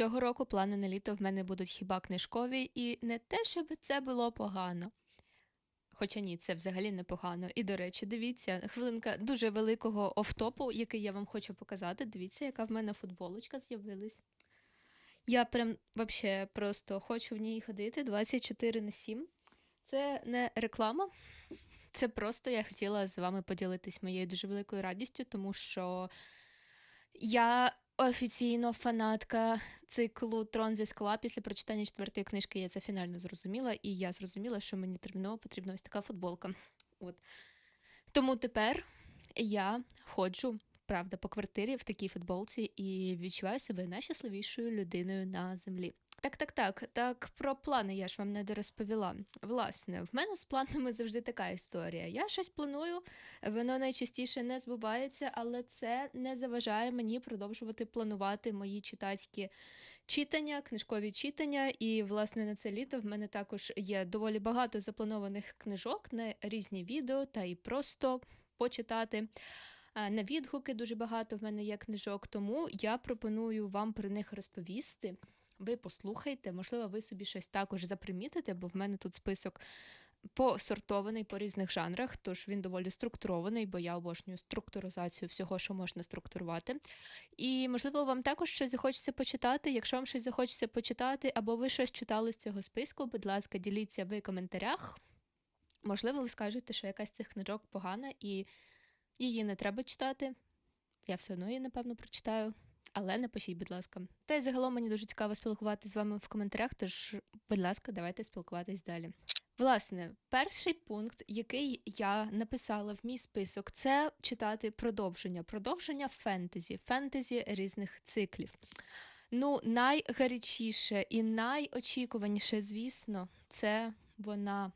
Цього року плани на літо в мене будуть хіба книжкові, і не те, щоб це було погано. Хоча ні, це взагалі непогано. І до речі, дивіться, хвилинка дуже великого офтопу, який я вам хочу показати. Дивіться, яка в мене футболочка з'явилась. Я прям вообще просто хочу в ній ходити 24 на 7. Це не реклама, це просто я хотіла з вами поділитись моєю дуже великою радістю, тому що я офіційно фанатка циклу Трон зі скла. Після прочитання четвертої книжки я це фінально зрозуміла, і я зрозуміла, що мені терміново потрібна ось така футболка. От. Тому тепер я ходжу, правда, по квартирі в такій футболці і відчуваю себе найщасливішою людиною на землі. Так, так, так. Так про плани я ж вам не дорозповіла. Власне, в мене з планами завжди така історія. Я щось планую, воно найчастіше не збувається, але це не заважає мені продовжувати планувати мої читацькі читання, книжкові читання. І, власне, на це літо в мене також є доволі багато запланованих книжок на різні відео та і просто почитати. На відгуки дуже багато в мене є книжок, тому я пропоную вам про них розповісти. Ви послухайте, можливо, ви собі щось також запримітите, бо в мене тут список посортований по різних жанрах, тож він доволі структурований, бо я обожнюю структуризацію всього, що можна структурувати. І, можливо, вам також щось захочеться почитати. Якщо вам щось захочеться почитати, або ви щось читали з цього списку, будь ласка, діліться в коментарях. Можливо, ви скажете, що якась з цих книжок погана і її не треба читати. Я все одно її, напевно, прочитаю. Але напишіть, будь ласка. Та й загалом мені дуже цікаво спілкуватися з вами в коментарях, тож, будь ласка, давайте спілкуватись далі. Власне, перший пункт, який я написала в мій список, це читати продовження. Продовження фентезі, фентезі різних циклів. Ну, найгарячіше і найочікуваніше, звісно, це вона.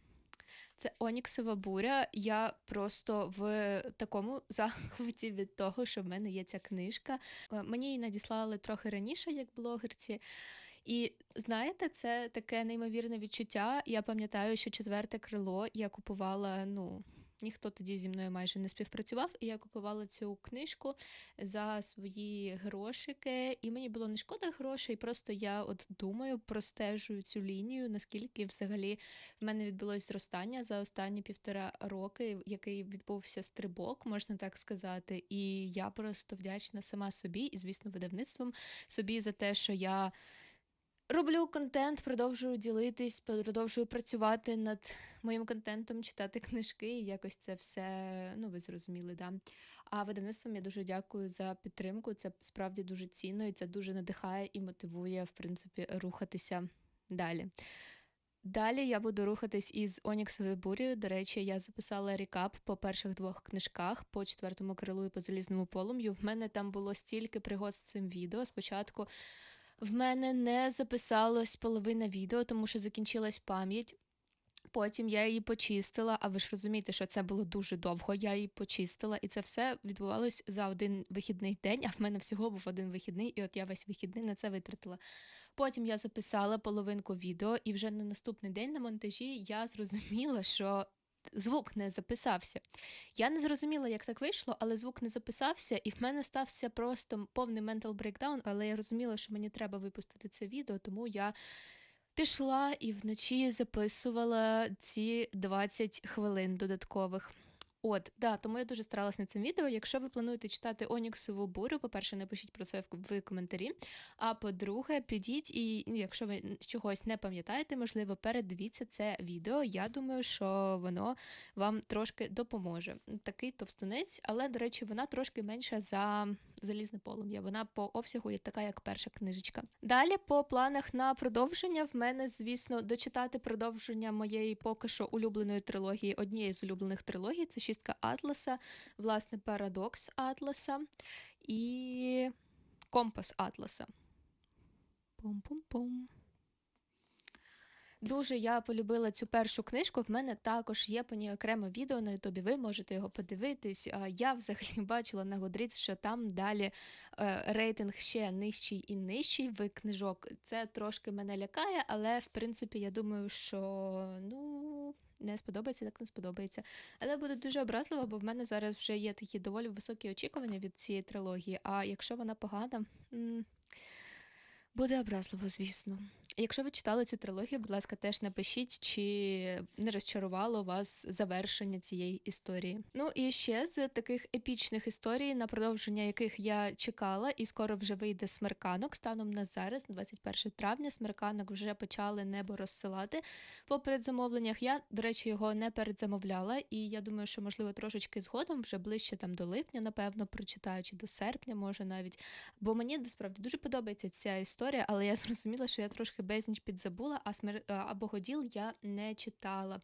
Це Оніксова буря. Я просто в такому захваті від того, що в мене є ця книжка. Е, Мені її надіслали трохи раніше, як блогерці. І знаєте, це таке неймовірне відчуття. Я пам'ятаю, що четверте крило я купувала, ну. Ніхто тоді зі мною майже не співпрацював, і я купувала цю книжку за свої грошики, і мені було не шкода грошей. Просто я от думаю, простежую цю лінію, наскільки взагалі в мене відбулось зростання за останні півтора роки, який відбувся стрибок, можна так сказати. І я просто вдячна сама собі і, звісно, видавництвом собі за те, що я. Роблю контент, продовжую ділитись, продовжую працювати над моїм контентом, читати книжки, і якось це все, ну ви зрозуміли, да. А видавництвом я дуже дякую за підтримку. Це справді дуже цінно, і це дуже надихає і мотивує, в принципі, рухатися далі. Далі я буду рухатись із Оніксовою бурєю. До речі, я записала рекап по перших двох книжках по четвертому крилу і по залізному полум'ю. В мене там було стільки пригод з цим відео. Спочатку в мене не записалась половина відео, тому що закінчилась пам'ять. Потім я її почистила, а ви ж розумієте, що це було дуже довго. Я її почистила, і це все відбувалось за один вихідний день, а в мене всього був один вихідний, і от я весь вихідний на це витратила. Потім я записала половинку відео, і вже на наступний день на монтажі я зрозуміла, що звук не записався. Я не зрозуміла, як так вийшло, але звук не записався, і в мене стався просто повний ментал брейкдаун, але я розуміла, що мені треба випустити це відео, тому я. Пішла і вночі записувала ці 20 хвилин додаткових. От, да, тому я дуже старалась над цим відео. Якщо ви плануєте читати Оніксову бурю, по-перше, напишіть про це в коментарі. А по-друге, підіть і ну, якщо ви чогось не пам'ятаєте, можливо, передивіться це відео. Я думаю, що воно вам трошки допоможе. Такий товстунець, але, до речі, вона трошки менша за залізне полум'я. Вона по обсягу є така, як перша книжечка. Далі, по планах на продовження, в мене, звісно, дочитати продовження моєї поки що улюбленої трилогії, однієї з улюблених трилогій. Це шістка Атласа, власне, парадокс Атласа і компас Атласа. Пум-пум-пум. Дуже я полюбила цю першу книжку. В мене також є по ній окреме відео на Ютубі. Ви можете його подивитись. Я взагалі бачила на Goodreads, що там далі е, рейтинг ще нижчий і нижчий в книжок. Це трошки мене лякає, але в принципі я думаю, що ну. Не сподобається, так не сподобається. Але буде дуже образливо, бо в мене зараз вже є такі доволі високі очікування від цієї трилогії. А якщо вона погана, Буде образливо, звісно. Якщо ви читали цю трилогію, будь ласка, теж напишіть, чи не розчарувало вас завершення цієї історії. Ну і ще з таких епічних історій, на продовження яких я чекала, і скоро вже вийде смерканок. Станом на зараз, 21 травня, смерканок вже почали небо розсилати по передзамовленнях. Я, до речі, його не передзамовляла, і я думаю, що можливо трошечки згодом, вже ближче там до липня, напевно, прочитаю, чи до серпня, може навіть. Бо мені насправді дуже подобається ця історія, але я зрозуміла, що я трошки безніч підзабула, а смер... а Богоділ я не читала.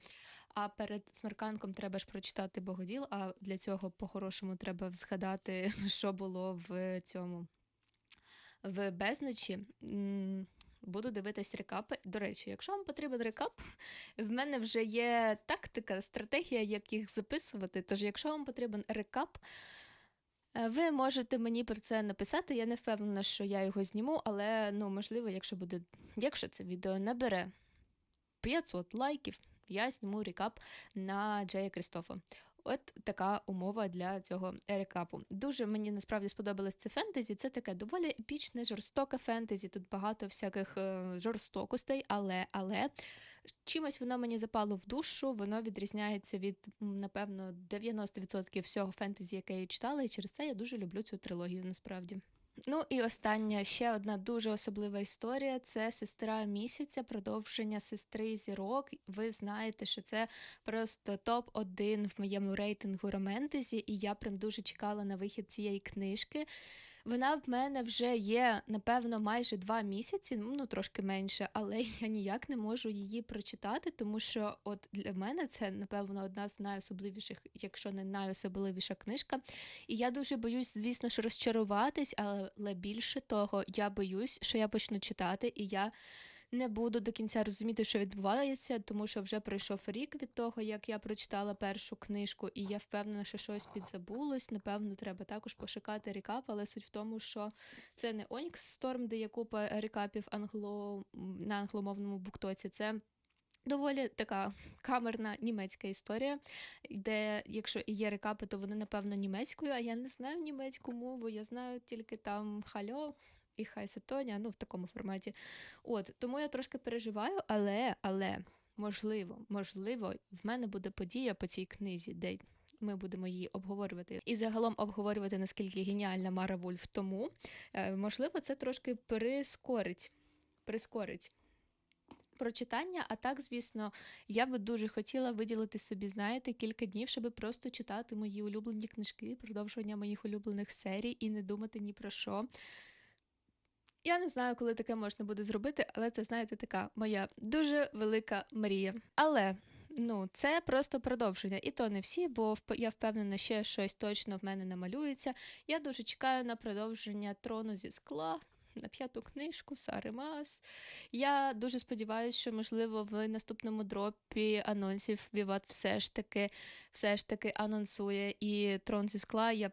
А перед смерканком треба ж прочитати Богоділ, а для цього по-хорошому треба згадати, що було в цьому в безночі. Буду дивитись рекапи. До речі, якщо вам потрібен рекап, в мене вже є тактика, стратегія, як їх записувати. Тож, якщо вам потрібен рекап, Е, ви можете мені про це написати. Я не впевнена, що я його зніму, але ну, можливо, якщо буде, якщо це відео набере 500 лайків, я зніму рекап на Джея Крістофа. От така умова для цього рекапу. Дуже мені насправді сподобалось це фентезі. Це таке доволі епічне, жорстоке фентезі. Тут багато всяких е, жорстокостей, але але чимось воно мені запало в душу, воно відрізняється від, напевно, 90% всього фентезі, яке я читала, і через це я дуже люблю цю трилогію насправді. Ну і остання ще одна дуже особлива історія це сестра місяця, продовження сестри зірок. Ви знаєте, що це просто топ-1 в моєму рейтингу романтезі, і я прям дуже чекала на вихід цієї книжки. Вона в мене вже є, напевно, майже два місяці, ну трошки менше, але я ніяк не можу її прочитати, тому що от для мене це, напевно, одна з найособливіших, якщо не найособливіша книжка. І я дуже боюсь, звісно, ж, розчаруватись, але більше того, я боюсь, що я почну читати, і я не буду до кінця розуміти, що відбувається, тому що вже пройшов рік від того, як я прочитала першу книжку, і я впевнена, що щось підзабулось. Напевно, треба також пошукати рекап, але суть в тому, що це не Onyx Storm, де є купа рекапів англо... на англомовному буктоці. Це Доволі така камерна німецька історія, де, якщо і є рекапи, то вони, напевно, німецькою, а я не знаю німецьку мову, я знаю тільки там хальо, і хай Сатоня, ну в такому форматі. От тому я трошки переживаю, але, але можливо, можливо, в мене буде подія по цій книзі, де ми будемо її обговорювати і загалом обговорювати наскільки геніальна Мара Вульф. Тому е, можливо, це трошки прискорить. прискорить. Прочитання, а так, звісно, я би дуже хотіла виділити собі, знаєте, кілька днів, щоб просто читати мої улюблені книжки, продовжування моїх улюблених серій і не думати ні про що. Я не знаю, коли таке можна буде зробити, але це, знаєте, така моя дуже велика мрія. Але ну, це просто продовження. І то не всі, бо я впевнена, ще щось точно в мене намалюється. Я дуже чекаю на продовження трону зі скла. На п'яту книжку Сари Мас. Я дуже сподіваюся, що, можливо, в наступному дропі анонсів Віват все ж таки все ж таки анонсує і трон зі скла. Я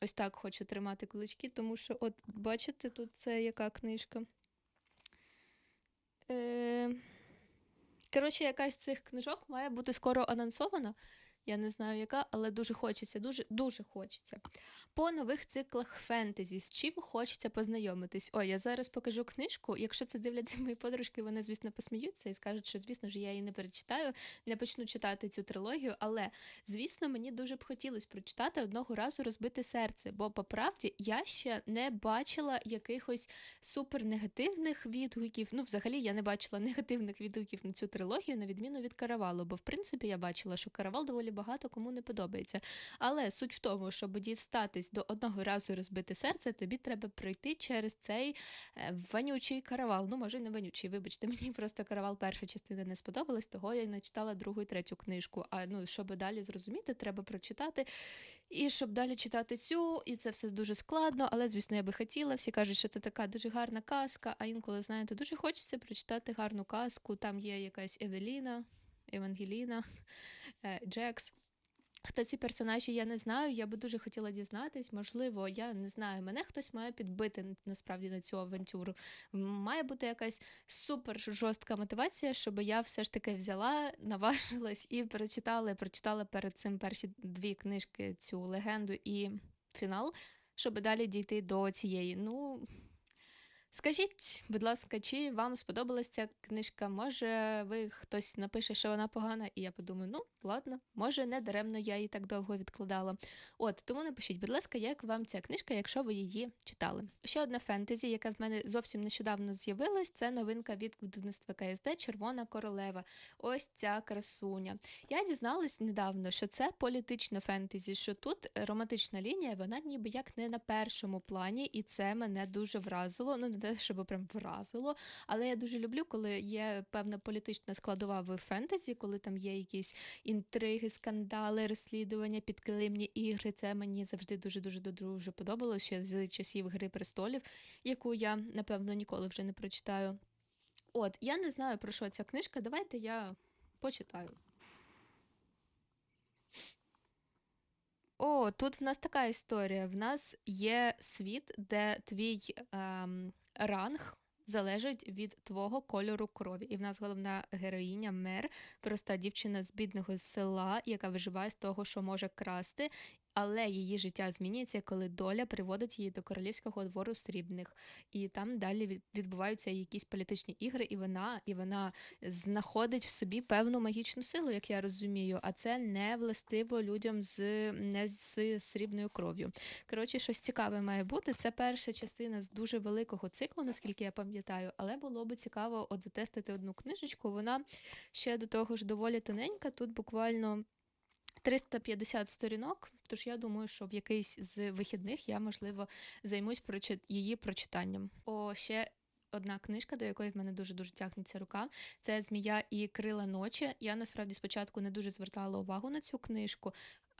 ось так хочу тримати кулички, тому що, от, бачите, тут це яка книжка. Е... Коротше, якась з цих книжок має бути скоро анонсована. Я не знаю, яка, але дуже хочеться, дуже дуже хочеться. По нових циклах фентезі, з чим хочеться познайомитись. О, я зараз покажу книжку. Якщо це дивляться мої подружки, вони, звісно, посміються і скажуть, що, звісно ж, я її не перечитаю, не почну читати цю трилогію. Але, звісно, мені дуже б хотілося прочитати одного разу розбите серце, бо по правді я ще не бачила якихось супернегативних відгуків. Ну, взагалі, я не бачила негативних відгуків на цю трилогію, на відміну від каравалу. Бо, в принципі, я бачила, що каравал доволі багато кому не подобається. Але суть в тому, щоб дістатись до одного разу розбити серце, тобі треба пройти через цей е, вонючий каравал. Ну, може, не вонючий, вибачте, мені просто каравал перша частина не сподобалась, того я не читала другу і третю книжку. А ну, щоб далі зрозуміти, треба прочитати. І щоб далі читати цю, і це все дуже складно, але, звісно, я би хотіла. Всі кажуть, що це така дуже гарна казка, а інколи, знаєте, дуже хочеться прочитати гарну казку. Там є якась Евеліна, Евангеліна, Джекс. Хто ці персонажі, я не знаю. Я би дуже хотіла дізнатись. Можливо, я не знаю. Мене хтось має підбити насправді на цю авантюру. Має бути якась супер жорстка мотивація, щоб я все ж таки взяла, наважилась і прочитала, прочитала перед цим перші дві книжки цю легенду і фінал, щоб далі дійти до цієї. Ну Скажіть, будь ласка, чи вам сподобалась ця книжка? Може, ви хтось напише, що вона погана, і я подумаю, ну, ладно, може, не даремно я її так довго відкладала. От, тому напишіть, будь ласка, як вам ця книжка, якщо ви її читали. Ще одна фентезі, яка в мене зовсім нещодавно з'явилась, це новинка від видавництва КСД Червона королева. Ось ця красуня. Я дізналась недавно, що це політична фентезі, що тут романтична лінія, вона ніби як не на першому плані, і це мене дуже вразило. Ну, не те, щоб прям вразило, але я дуже люблю, коли є певна політична складова в фентезі, коли там є якісь інтриги, скандали, розслідування, підкилимні ігри. Це мені завжди дуже дуже дуже подобалося ще з часів Гри престолів, яку я напевно ніколи вже не прочитаю. От, я не знаю про що ця книжка. Давайте я почитаю. О, тут в нас така історія. В нас є світ, де твій ем, ранг залежить від твого кольору крові. І в нас головна героїня Мер, проста дівчина з бідного села, яка виживає з того, що може красти. Але її життя змінюється, коли доля приводить її до королівського двору срібних, і там далі відбуваються якісь політичні ігри, і вона, і вона знаходить в собі певну магічну силу, як я розумію. А це не властиво людям з не з срібною кров'ю. Коротше, щось цікаве має бути. Це перша частина з дуже великого циклу, наскільки я пам'ятаю, але було би цікаво от затестити одну книжечку. Вона ще до того ж доволі тоненька. Тут буквально 350 сторінок. Тож я думаю, що в якийсь з вихідних я, можливо, займусь її прочитанням. О, ще. Одна книжка, до якої в мене дуже дуже тягнеться рука, це Змія і крила ночі. Я насправді спочатку не дуже звертала увагу на цю книжку.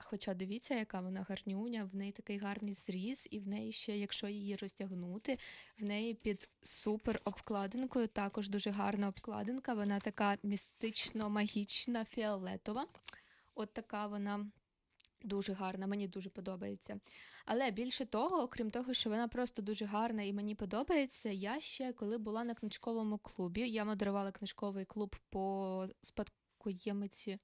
Хоча дивіться, яка вона гарнюня, в неї такий гарний зріз, і в неї ще, якщо її роздягнути, в неї під супер обкладинкою також дуже гарна обкладинка. Вона така містично магічна, фіолетова. От така вона дуже гарна, мені дуже подобається. Але більше того, окрім того, що вона просто дуже гарна і мені подобається, я ще коли була на книжковому клубі, я модерувала книжковий клуб по спадкоємиці.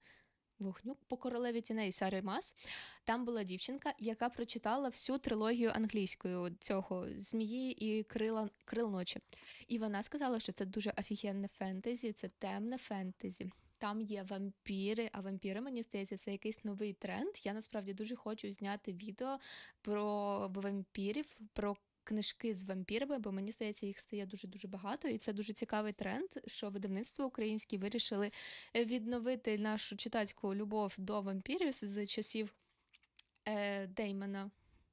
Вогню по королеві тіней Сари Мас. Там була дівчинка, яка прочитала всю трилогію англійською цього змії і крила крил ночі. І вона сказала, що це дуже офігенне фентезі, це темне фентезі. Там є вампіри, а вампіри, мені здається, це якийсь новий тренд. Я насправді дуже хочу зняти відео про вампірів, про книжки з вампірами, бо мені здається, їх стає дуже-дуже багато, і це дуже цікавий тренд, що видавництво українські вирішили відновити нашу читацьку любов до вампірів з часів е, Деймона.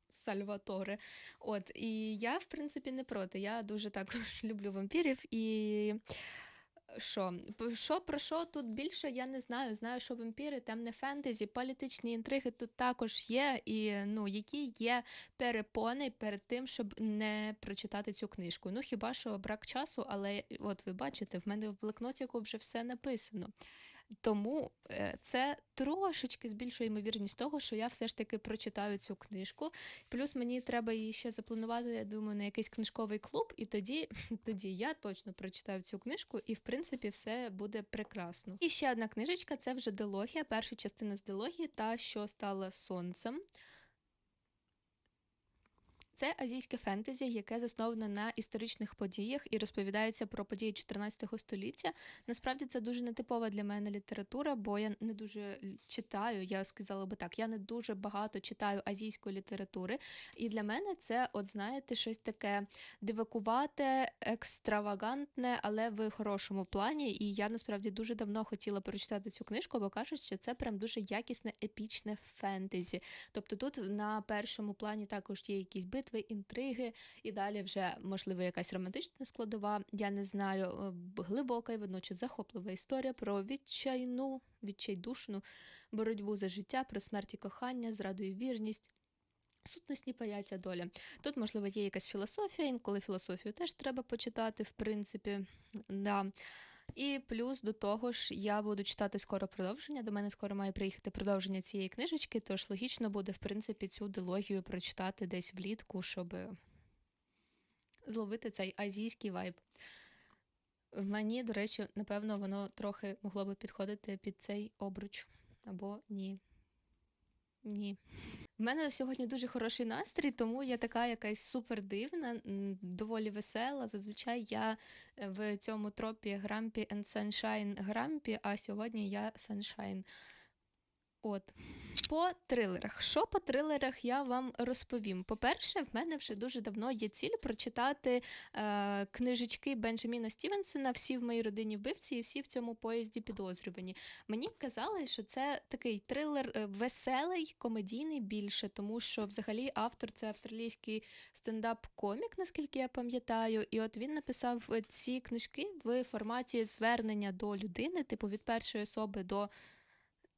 Сальваторе. От, і я, в принципі, не проти. Я дуже також люблю вампірів і що? Що про що тут більше я не знаю. Знаю, що вампіри, темне фентезі, політичні інтриги тут також є, і ну, які є перепони перед тим, щоб не прочитати цю книжку. Ну хіба що брак часу, але от ви бачите, в мене в блокнотіку вже все написано. Тому е, це трошечки збільшує ймовірність того, що я все ж таки прочитаю цю книжку. Плюс мені треба її ще запланувати, я думаю, на якийсь книжковий клуб, і тоді, тоді я точно прочитаю цю книжку, і в принципі все буде прекрасно. І ще одна книжечка це вже дилогія, перша частина з дилогії, та що стала сонцем. Це азійське фентезі, яке засноване на історичних подіях і розповідається про події 14 століття. Насправді це дуже нетипова для мене література, бо я не дуже читаю. Я сказала би так, я не дуже багато читаю азійської літератури. І для мене це, от знаєте, щось таке дивакувате, екстравагантне, але в хорошому плані. І я насправді дуже давно хотіла прочитати цю книжку, бо кажуть, що це прям дуже якісне епічне фентезі. Тобто тут на першому плані також є якісь битви, інтриги, і далі вже, можливо, якась романтична складова. Я не знаю, е, глибока і водночас захоплива історія про відчайну, відчайдушну боротьбу за життя, про смерть і кохання, зраду і вірність. Сутностні поняття доля. Тут, можливо, є якась філософія, інколи філософію теж треба почитати, в принципі. Да. І плюс до того ж, я буду читати скоро продовження. До мене скоро має приїхати продовження цієї книжечки, тож логічно буде, в принципі, цю дилогію прочитати десь влітку, щоб зловити цей азійський вайб. В мені, до речі, напевно, воно трохи могло би підходити під цей обруч. Або ні. Ні. В мене сьогодні дуже хороший настрій, тому я така якась супер дивна, доволі весела. Зазвичай я е, в цьому тропі Грампі and Sunshine Грампі, а сьогодні я Sunshine. От. По трилерах. Що по трилерах я вам розповім? По-перше, в мене вже дуже давно є ціль прочитати е, книжечки Бенджаміна Стівенсона Всі в моїй родині вбивці і всі в цьому поїзді підозрювані. Мені казали, що це такий трилер е, веселий, комедійний більше, тому що взагалі автор це австралійський стендап-комік, наскільки я пам'ятаю. І от він написав ці книжки в форматі звернення до людини, типу від першої особи до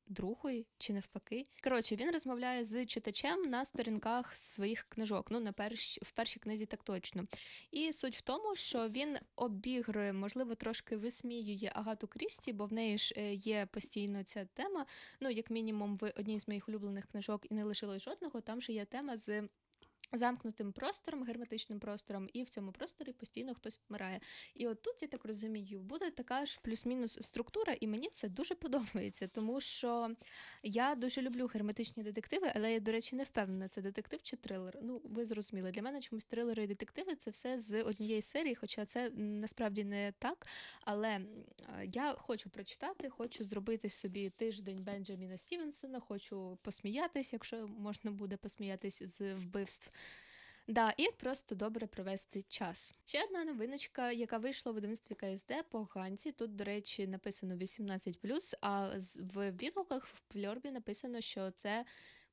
другої чи навпаки. Коротше, він розмовляє з читачем на сторінках своїх книжок. Ну, на перш... в першій книзі так точно. І суть в тому, що він обігрує, можливо, трошки висміює Агату Крісті, бо в неї ж е, є постійно ця тема. Ну, як мінімум, в одній з моїх улюблених книжок і не лишилось жодного. Там же є тема з замкнутим простором, герметичним простором, і в цьому просторі постійно хтось вмирає. І от тут, я так розумію, буде така ж плюс-мінус структура, і мені це дуже подобається, тому що я дуже люблю герметичні детективи, але я, до речі, не впевнена, це детектив чи трилер. Ну, ви зрозуміли. Для мене чомусь трилери і детективи це все з однієї серії, хоча це насправді не так. Але я хочу прочитати, хочу зробити собі тиждень Бенджаміна Стівенсона, хочу посміятись, якщо можна буде посміятись з вбивств. Да, і просто добре провести час. Ще одна новиночка, яка вийшла в видавництві КСД по Ганці. Тут, до речі, написано 18+, а в відгуках в пльорбі написано, що це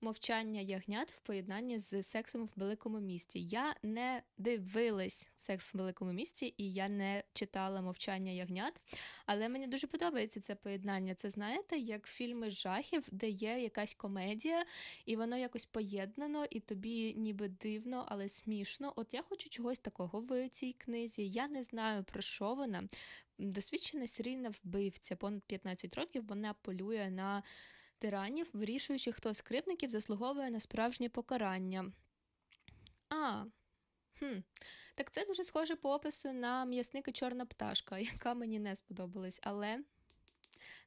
мовчання ягнят в поєднанні з сексом в великому місті. Я не дивилась секс в великому місті, і я не читала мовчання ягнят. Але мені дуже подобається це поєднання. Це знаєте, як фільми жахів, де є якась комедія, і воно якось поєднано, і тобі ніби дивно, але смішно. От я хочу чогось такого в цій книзі. Я не знаю про що вона. Досвідчена серійна вбивця, понад 15 років вона полює на тиранів, вирішуючи, хто з кривдників заслуговує на справжнє покарання. А, хм, так це дуже схоже по опису на м'ясника Чорна пташка, яка мені не сподобалась, але.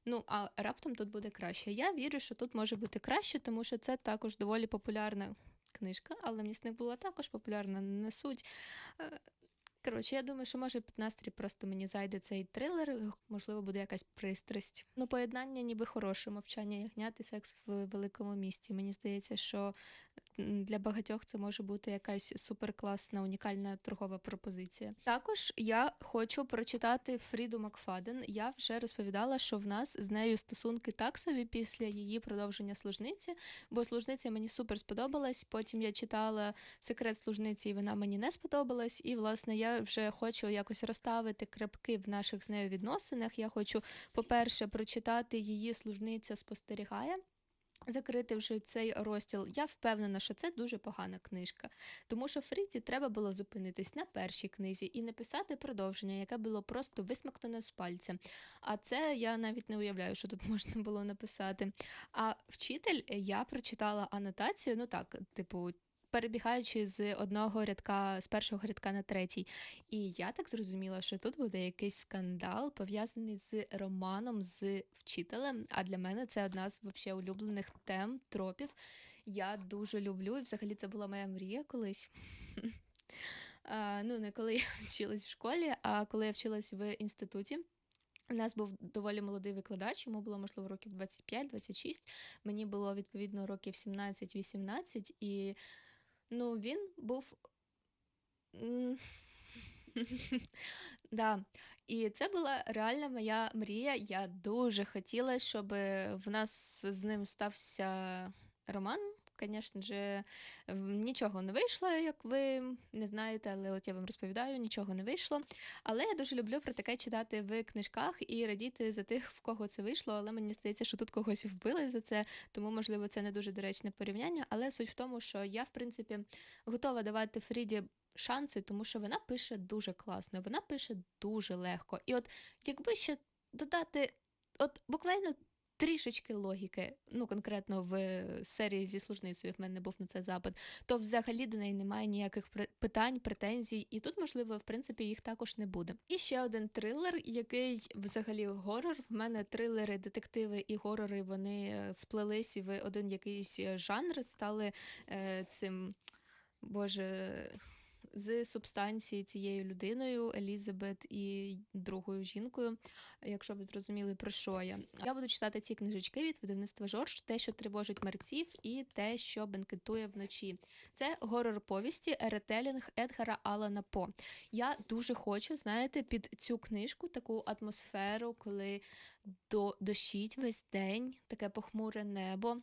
Ну, а раптом тут буде краще. Я вірю, що тут може бути краще, тому що це також доволі популярна книжка, але м'ясник була також популярна, не суть. Коротше, я думаю, що може під настрій просто мені зайде цей трилер, можливо, буде якась пристрасть. Ну, поєднання ніби хороше, мовчання ягнят і секс в великому місті. Мені здається, що для багатьох це може бути якась суперкласна, унікальна торгова пропозиція. Також я хочу прочитати Фріду Макфаден. Я вже розповідала, що в нас з нею стосунки так собі після її продовження служниці, бо служниця мені супер сподобалась. Потім я читала секрет служниці, і вона мені не сподобалась. І, власне, я вже хочу якось розставити крапки в наших з нею відносинах. Я хочу, по-перше, прочитати її служниця спостерігає. Закрити вже цей розділ, я впевнена, що це дуже погана книжка, тому що Фріді треба було зупинитись на першій книзі і написати продовження, яке було просто висмактане з пальця. А це я навіть не уявляю, що тут можна було написати. А вчитель я прочитала анотацію, ну так, типу, перебігаючи з одного рядка, з першого рядка на третій. І я так зрозуміла, що тут буде якийсь скандал пов'язаний з романом з вчителем. А для мене це одна з вообще улюблених тем, тропів. Я дуже люблю, і взагалі це була моя мрія колись. А, Ну, не коли я вчилась в школі, а коли я вчилась в інституті. У нас був доволі молодий викладач, йому було, можливо, років 25-26. Мені було відповідно років 17-18, і Ну, він був. Да. І це була реальна моя мрія. Я дуже хотіла, щоб в нас з ним стався роман звісно ж, нічого не вийшло, як ви не знаєте, але от я вам розповідаю, нічого не вийшло. Але я дуже люблю про таке читати в книжках і радіти за тих, в кого це вийшло. Але мені здається, що тут когось вбили за це, тому, можливо, це не дуже доречне порівняння. Але суть в тому, що я, в принципі, готова давати Фріді. Шанси, тому що вона пише дуже класно, вона пише дуже легко. І от якби ще додати, от буквально трішечки логіки, ну конкретно в серії зі служницею в мене був на це запит, то взагалі до неї немає ніяких питань, претензій, і тут, можливо, в принципі, їх також не буде. І ще один трилер, який взагалі горор. В мене трилери, детективи і горори вони е, сплелись в один якийсь е, жанр стали е, цим. Боже, з субстанції цією людиною, Елізабет і другою жінкою, якщо ви зрозуміли, про що я. Я буду читати ці книжечки від видавництва Жорж, те, що тривожить мерців, і те, що бенкетує вночі. Це горор повісті ретелінг Едгара Алана По. Я дуже хочу, знаєте, під цю книжку таку атмосферу, коли до дощить весь день, таке похмуре небо.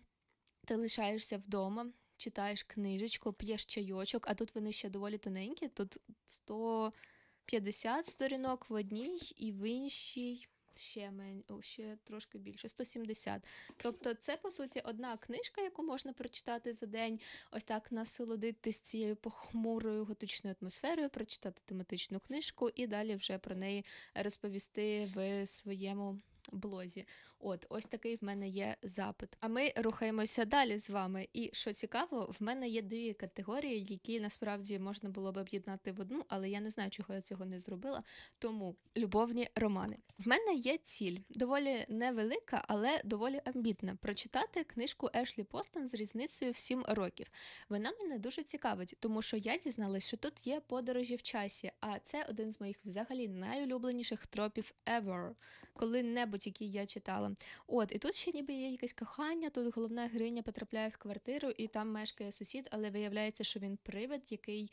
Ти лишаєшся вдома, читаєш книжечку, п'єш чайочок, а тут вони ще доволі тоненькі. Тут 150 сторінок в одній і в іншій ще мен... Ще трошки більше 170. Тобто, це по суті одна книжка, яку можна прочитати за день. Ось так насолодитись цією похмурою готичною атмосферою, прочитати тематичну книжку і далі вже про неї розповісти в своєму. Блозі, от ось такий в мене є запит. А ми рухаємося далі з вами. І що цікаво, в мене є дві категорії, які насправді можна було б об'єднати в одну, але я не знаю, чого я цього не зробила. Тому любовні романи. В мене є ціль, доволі невелика, але доволі амбітна. Прочитати книжку Ешлі Постон з різницею в 7 років. Вона мене дуже цікавить, тому що я дізналась, що тут є подорожі в часі, а це один з моїх взагалі найулюбленіших тропів ever, коли-небудь, який я читала. От, і тут ще ніби є якесь кохання. Тут головна героїня потрапляє в квартиру, і там мешкає сусід, але виявляється, що він привид, який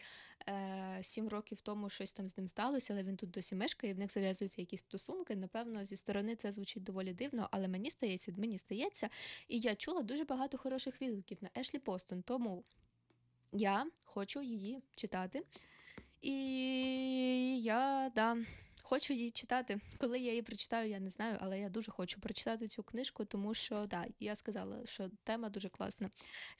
е, років тому щось там з ним сталося, але він тут досі мешкає, в них зав'язуються якісь стосунки. Напевно, зі сторони це звучить доволі дивно, але мені стається, мені стається. І я чула дуже багато хороших відгуків на Ешлі Постон, тому я хочу її читати. І я да, хочу її читати. Коли я її прочитаю, я не знаю, але я дуже хочу прочитати цю книжку, тому що да, я сказала, що тема дуже класна.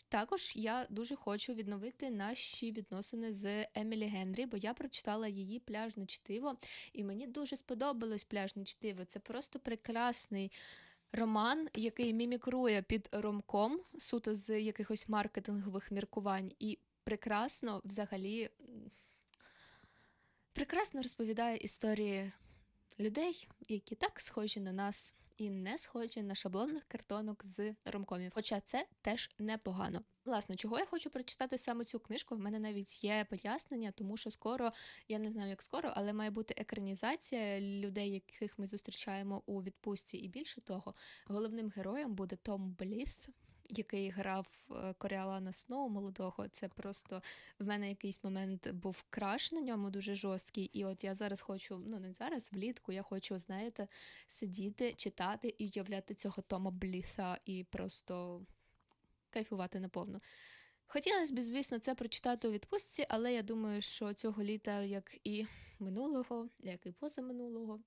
Також я дуже хочу відновити наші відносини з Емілі Генрі, бо я прочитала її пляжне чтиво, і мені дуже сподобалось пляжне чтиво. Це просто прекрасний. Роман, який мімікрує під ромком, суто з якихось маркетингових міркувань, і прекрасно взагалі прекрасно розповідає історії людей, які так схожі на нас і не схожі на шаблонних картонок з ромкомів. Хоча це теж непогано. Власне, чого я хочу прочитати саме цю книжку? В мене навіть є пояснення, тому що скоро, я не знаю, як скоро, але має бути екранізація людей, яких ми зустрічаємо у відпустці. І більше того, головним героєм буде Том Бліс, який грав е, Коріалана Сноу молодого. Це просто в мене якийсь момент був краш на ньому дуже жорсткий. І от я зараз хочу, ну не зараз, влітку, я хочу, знаєте, сидіти, читати і уявляти цього Тома Бліса і просто кайфувати наповну. Хотілося б, звісно, це прочитати у відпустці, але я думаю, що цього літа, як і минулого, як і позаминулого,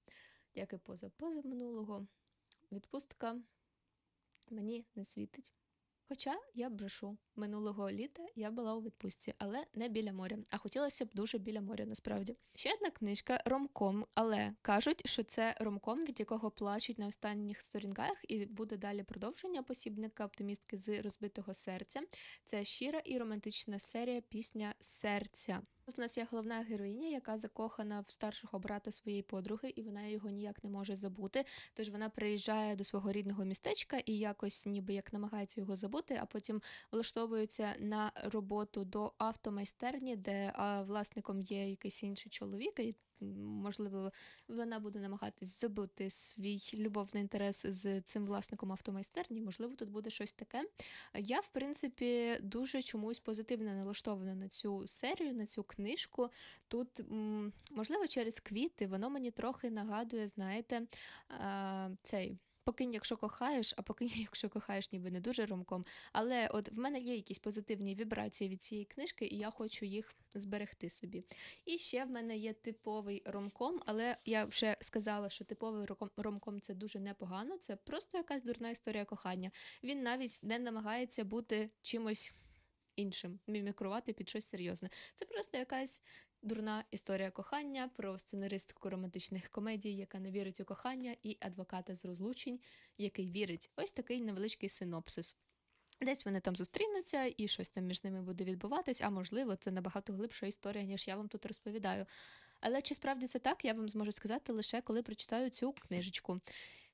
як і позапозаминулого, відпустка мені не світить. Хоча я брешу минулого літа я була у відпустці, але не біля моря. А хотілося б дуже біля моря, насправді. Ще одна книжка ромком, але кажуть, що це ромком, від якого плачуть на останніх сторінках, і буде далі продовження посібника оптимістки з розбитого серця. Це щира і романтична серія Пісня серця. У нас є головна героїня, яка закохана в старшого брата своєї подруги, і вона його ніяк не може забути. Тож вона приїжджає до свого рідного містечка і якось, ніби як намагається його забути, а потім влаштовується на роботу до автомайстерні, де власником є якийсь інший чоловік. І можливо, вона буде намагатись забути свій любовний інтерес з цим власником автомайстерні. Можливо, тут буде щось таке. Я, в принципі, дуже чомусь позитивно налаштована на цю серію, на цю книжку. Тут, можливо, через квіти воно мені трохи нагадує, знаєте, цей. Покинь, якщо кохаєш, а покинь, якщо кохаєш, ніби не дуже ромком. Але от в мене є якісь позитивні вібрації від цієї книжки, і я хочу їх зберегти собі. І ще в мене є типовий ромком, але я вже сказала, що типовий ромком це дуже непогано. Це просто якась дурна історія кохання. Він навіть не намагається бути чимось іншим, мімікрувати під щось серйозне. Це просто якась Дурна історія кохання про сценаристку романтичних комедій, яка не вірить у кохання, і адвоката з розлучень, який вірить. Ось такий невеличкий синопсис. Десь вони там зустрінуться і щось там між ними буде відбуватись, а можливо, це набагато глибша історія, ніж я вам тут розповідаю. Але чи справді це так, я вам зможу сказати лише коли прочитаю цю книжечку.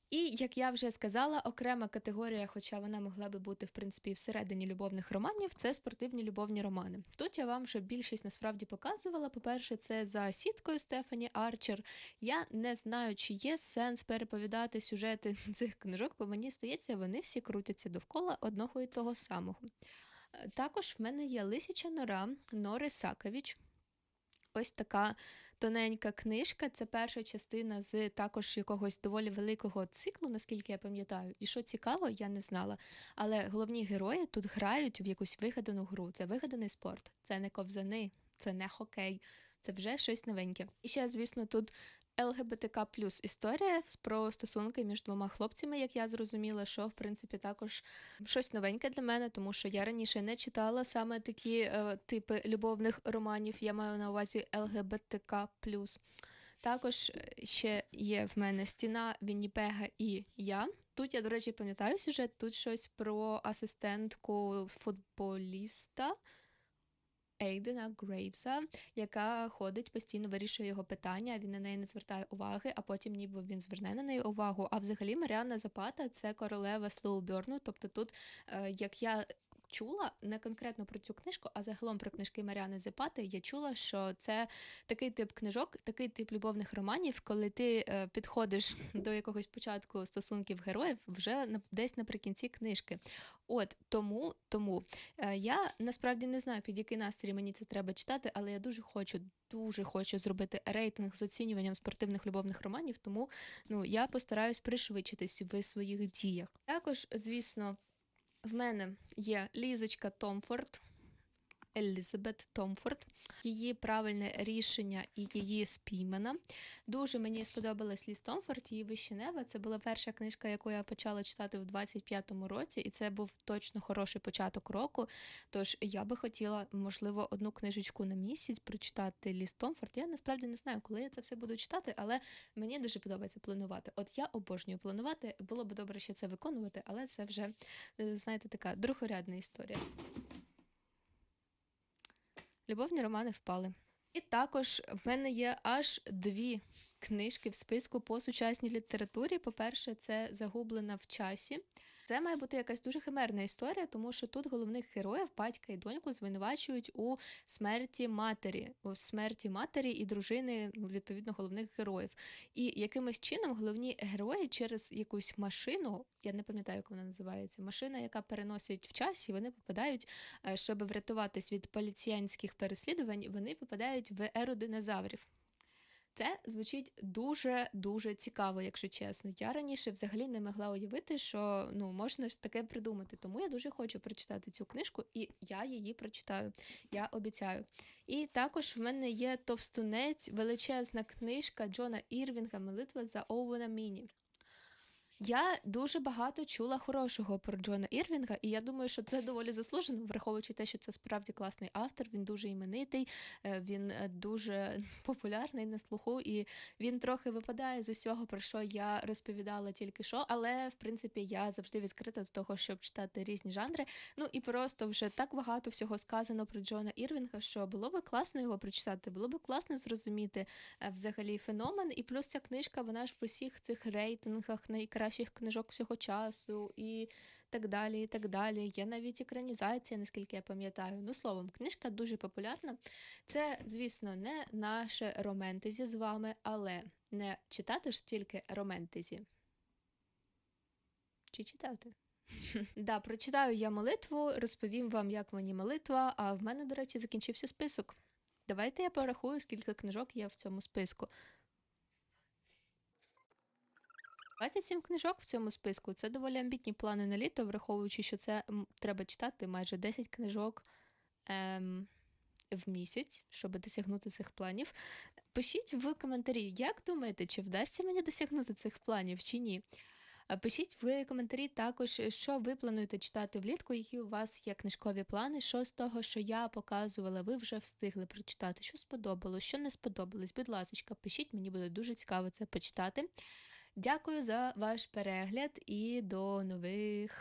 І як я вже сказала, окрема категорія, хоча вона могла би бути в принципі всередині любовних романів, це спортивні любовні романи. Тут я вам вже більшість насправді показувала. По-перше, це за сіткою Стефані Арчер. Я не знаю, чи є сенс переповідати сюжети цих книжок, бо мені здається, вони всі крутяться довкола одного і того самого. Е, Також в мене є Лисяча нора Нори Саковіч. Ось така тоненька книжка. Це перша частина з також якогось доволі великого циклу, наскільки я пам'ятаю. І що цікаво, я не знала. Але головні герої тут грають в якусь вигадану гру. Це вигаданий спорт, це не ковзани, це не хокей, це вже щось новеньке. І ще, звісно, тут. ЛГБТК плюс історія про стосунки між двома хлопцями, як я зрозуміла, що в принципі також щось новеньке для мене, тому що я раніше не читала саме такі е, типи любовних романів. Я маю на увазі ЛГБТК плюс. Також е, ще є в мене стіна Вінніпега і я. Тут я, до речі, пам'ятаю сюжет, тут щось про асистентку футболіста. Ейдена Грейвса, яка ходить постійно вирішує його питання. Він на неї не звертає уваги, а потім ніби він зверне на неї увагу. А взагалі Маріанна Запата це королева Слоуберну. Тобто, тут е, як я. Чула не конкретно про цю книжку, а загалом про книжки Маріани Зипати. Я чула, що це такий тип книжок, такий тип любовних романів, коли ти е, підходиш до якогось початку стосунків героїв вже на, десь наприкінці книжки. От тому, тому е, я насправді не знаю, під який настрій мені це треба читати, але я дуже хочу, дуже хочу зробити рейтинг з оцінюванням спортивних любовних романів, тому ну я постараюсь пришвидшитись в своїх діях. Також, звісно. В мене є Лізочка Томфорд, Елізабет Томфорд, її правильне рішення і її спіймана. Дуже мені сподобалась Ліз Томфорд, її «Вище неба». Це була перша книжка, яку я почала читати в 25-му році, і це був точно хороший початок року. Тож я би хотіла, можливо, одну книжечку на місяць прочитати Ліз Томфорд. Я насправді не знаю, коли я це все буду читати, але мені дуже подобається планувати. От я обожнюю планувати. Було б добре ще це виконувати, але це вже, е, знаєте, така другорядна історія. Любовні романи впали. І також в мене є аж дві книжки в списку по сучасній літературі. По-перше, це Загублена в часі. Це має бути якась дуже химерна історія, тому що тут головних героїв, батька і доньку, звинувачують у смерті матері, у смерті матері і дружини, ну, відповідно, головних героїв. І якимось чином головні герої через якусь машину, я не пам'ятаю, як вона називається, машина, яка переносить в часі, вони попадають, е, щоб врятуватись від поліціянських переслідувань, вони попадають в еру динозаврів. Це звучить дуже-дуже цікаво, якщо чесно. Я раніше взагалі не могла уявити, що ну можна ж таке придумати. Тому я дуже хочу прочитати цю книжку, і я її прочитаю. Я обіцяю. І також в мене є товстунець, величезна книжка Джона Ірвінга Молитва за Оуена Міні. Я дуже багато чула хорошого про Джона Ірвінга, і я думаю, що це доволі заслужено, враховуючи те, що це справді класний автор. Він дуже іменитий, е, він е, дуже популярний на слуху, і він трохи випадає з усього, про що я розповідала тільки що. Але в принципі я завжди відкрита до того, щоб читати різні жанри. Ну і просто вже так багато всього сказано про Джона Ірвінга, що було би класно його прочитати, було би класно зрозуміти е, взагалі феномен. І плюс ця книжка, вона ж в усіх цих рейтингах найкраще найкращих книжок всього часу і так далі. і так далі. Є навіть екранізація, наскільки я пам'ятаю. Ну, словом, книжка дуже популярна. Це, звісно, не наше романтезі з вами, але не читати ж тільки романтезі. Чи читати? Да, прочитаю я молитву, розповім вам, як мені молитва, а в мене, до речі, закінчився список. Давайте я порахую, скільки книжок є в цьому списку. 27 книжок в цьому списку це доволі амбітні плани на літо, враховуючи, що це треба читати майже 10 книжок ем, в місяць, щоб досягнути цих планів. Пишіть в коментарі, як думаєте, чи вдасться мені досягнути цих планів, чи ні. Пишіть в коментарі також, що ви плануєте читати влітку, які у вас є книжкові плани, що з того, що я показувала, ви вже встигли прочитати, що сподобалось, що не сподобалось. Будь ласка, пишіть, мені буде дуже цікаво це почитати. Дякую за ваш перегляд і до нових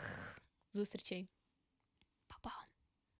зустрічей.